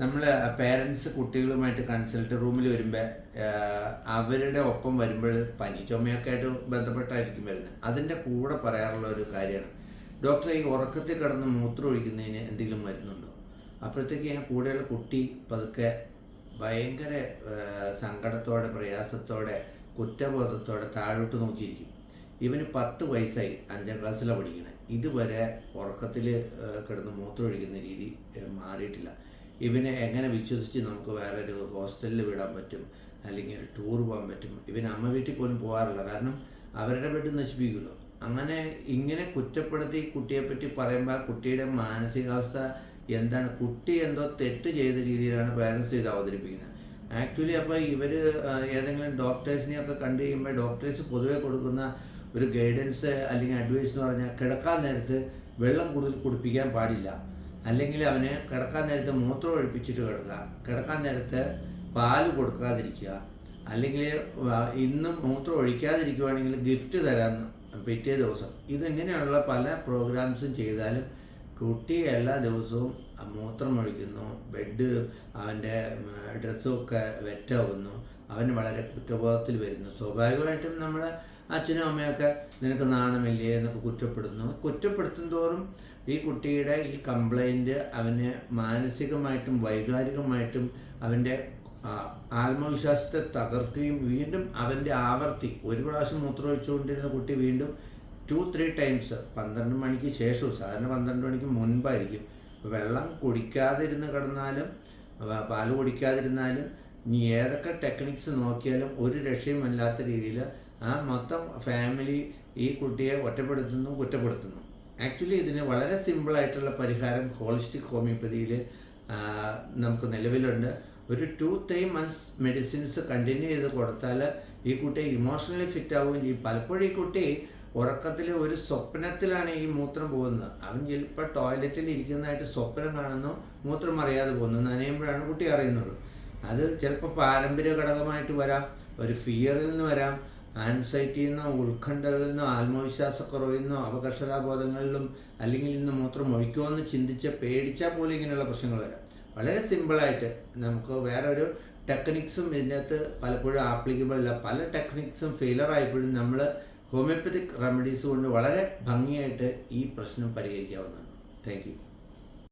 നമ്മൾ parents കുട്ടികളുമായിട്ട് consult റൂമിൽ വരുമ്പോൾ അവരുടെ ഒപ്പം വരുമ്പോൾ പനി ചുമയൊക്കെ ആയിട്ട് ബന്ധപ്പെട്ടായിരിക്കും വരുന്നത് അതിന്റെ കൂടെ പറയാറുള്ള ഒരു കാര്യമാണ്. ഡോക്ടറെ ഈ ഉറക്കത്തിൽ കിടന്ന് മൂത്രം ഒഴിക്കുന്നതിന് എന്തെങ്കിലും മരുന്നുണ്ടോ? അപ്പോഴത്തേക്ക് ഞാൻ കൂടെയുള്ള കുട്ടി പതുക്കെ ഭയങ്കര സങ്കടത്തോടെ പ്രയാസത്തോടെ കുറ്റബോധത്തോടെ താഴോട്ട് നോക്കിയിരിക്കും. ഇവന് പത്ത് വയസ്സായി അഞ്ചാം ക്ലാസ്സിലാണ് പഠിക്കുന്നത് ഇതുവരെ ഉറക്കത്തിൽ കിടന്ന് മൂത്രം ഒഴിക്കുന്ന രീതി മാറിയിട്ടില്ല. ഇവനെ എങ്ങനെ വിശ്വസിച്ച് നമുക്ക് വേറെ ഒരു ഹോസ്റ്റലിൽ വിടാൻ പറ്റും അല്ലെങ്കിൽ ടൂർ പോകാൻ പറ്റും ഇവൻ അമ്മ വീട്ടിൽ പോലും പോകാറില്ല കാരണം അവരുടെ വീട്ടിൽ നശിപ്പിക്കുമല്ലോ. അങ്ങനെ ഇങ്ങനെ കുറ്റപ്പെടുത്തി കുട്ടിയെപ്പറ്റി പറയുമ്പോൾ കുട്ടിയുടെ മാനസികാവസ്ഥ എന്താണ്? കുട്ടി എന്തോ തെറ്റ് ചെയ്ത രീതിയിലാണ് പാരൻസ് ഇത് അവതരിപ്പിക്കുന്നത്. ആക്ച്വലി അപ്പോൾ ഇവർ ഏതെങ്കിലും ഡോക്ടേഴ്സിനെയൊക്കെ കണ്ടു കഴിയുമ്പോൾ ഡോക്ടേഴ്സ് പൊതുവെ കൊടുക്കുന്ന ഒരു ഗൈഡൻസ് അല്ലെങ്കിൽ അഡ്വൈസ് എന്ന് പറഞ്ഞാൽ കിടക്കാൻ നേരത്ത് വെള്ളം കൂടുതൽ കുടിപ്പിക്കാൻ പാടില്ല. അല്ലെങ്കിൽ അവന് കിടക്കാൻ നേരത്ത് മൂത്രം ഒഴിപ്പിച്ചിട്ട് കിടക്കുക. കിടക്കാൻ നേരത്ത് പാൽ കൊടുക്കാതിരിക്കുക. അല്ലെങ്കിൽ ഇന്നും മൂത്രം ഒഴിക്കാതിരിക്കുവാണെങ്കിൽ ഗിഫ്റ്റ് തരാൻ പിറ്റേ ദിവസം. ഇതിങ്ങനെയുള്ള പല പ്രോഗ്രാംസും ചെയ്താലും കുട്ടി എല്ലാ ദിവസവും മൂത്രം ഒഴിക്കുന്നു ബെഡ് അവന്റെ ഡ്രസ്സൊക്കെ വെറ്റാവുന്നു അവൻ വളരെ കുറ്റബോധത്തിൽ വരുന്നു. സ്വാഭാവികമായിട്ടും നമ്മൾ അച്ഛനും അമ്മയൊക്കെ നിനക്ക് നാണമില്ലേ എന്നൊക്കെ കുറ്റപ്പെടുന്നു. കുറ്റപ്പെടുത്തും തോറും ഈ കുട്ടിയുടെ ഈ കംപ്ലൈന്റ് അവന് മാനസികമായിട്ടും വൈകാരികമായിട്ടും അവന്റെ ആത്മവിശ്വാസത്തെ തകർക്കുകയും വീണ്ടും അവന്റെ ആവർത്തി. ഒരു പ്രാവശ്യം മൂത്രമൊഴിച്ചുകൊണ്ടിരുന്ന കുട്ടി വീണ്ടും ടു ത്രീ ടൈംസ് പന്ത്രണ്ട് മണിക്ക് ശേഷവും സാധാരണ പന്ത്രണ്ട് മണിക്ക് മുൻപായിരിക്കും. വെള്ളം കുടിക്കാതിരുന്ന് കിടന്നാലും പാൽ കുടിക്കാതിരുന്നാലും നീ ഏതൊക്കെ ടെക്നിക്സ് നോക്കിയാലും ഒരു രക്ഷയുമല്ലാത്ത രീതിയിൽ ആ മൊത്തം ഫാമിലി ഈ കുട്ടിയെ ഒറ്റപ്പെടുത്തുന്നു കുറ്റപ്പെടുത്തുന്നു. ആക്ച്വലി ഇതിന് വളരെ സിമ്പിളായിട്ടുള്ള പരിഹാരം ഹോളിസ്റ്റിക് ഹോമിയോപ്പതിയിൽ നമുക്ക് നിലവിലുണ്ട്. ഒരു two three months medicines continue ചെയ്ത് കൊടുത്താൽ ഈ കുട്ടി ഇമോഷണലി ഫിറ്റ് ആവുകയും ചെയ്യും. പലപ്പോഴും ഈ കുട്ടി ഉറക്കത്തിൽ ഒരു സ്വപ്നത്തിലാണ് ഈ മൂത്രം പോകുന്നത്. അവൻ ചിലപ്പോൾ ടോയ്ലറ്റിൽ ഇരിക്കുന്നതായിട്ട് സ്വപ്നം കാണുന്നു മൂത്രം അറിയാതെ പോകുന്നു. നനയുമ്പോഴാണ് കുട്ടി അറിയുന്നുള്ളൂ അത് ചിലപ്പോൾ പാരമ്പര്യ ഘടകമായിട്ട് വരാം ഒരു ഫിയറിൽ നിന്ന് വരാം ആൻസൈറ്റിയിൽ നിന്നോ ഉത്കണ്ഠകളിൽ നിന്നോ ആത്മവിശ്വാസക്കുറവിൽ നിന്നോ അപകർഷതാബോധങ്ങളിലും അല്ലെങ്കിൽ ഇന്ന് മൂത്രം ഒഴിക്കുമോ എന്ന് ചിന്തിച്ച് പേടിച്ചാൽ പോലും ഇങ്ങനെയുള്ള പ്രശ്നങ്ങൾ വരാം. വളരെ സിമ്പിളായിട്ട് നമുക്ക് വേറെ ഒരു ടെക്നിക്സും ഇതിനകത്ത് പലപ്പോഴും ആപ്ലിക്കബിൾ അല്ല. പല ടെക്നിക്സും ഫെയിലർ ആയപ്പോഴും നമ്മൾ ഹോമിയോപ്പതിക് റെമഡീസ് കൊണ്ട് വളരെ ഭംഗിയായിട്ട് ഈ പ്രശ്നം പരിഹരിക്കാവുന്നതാണ്. താങ്ക്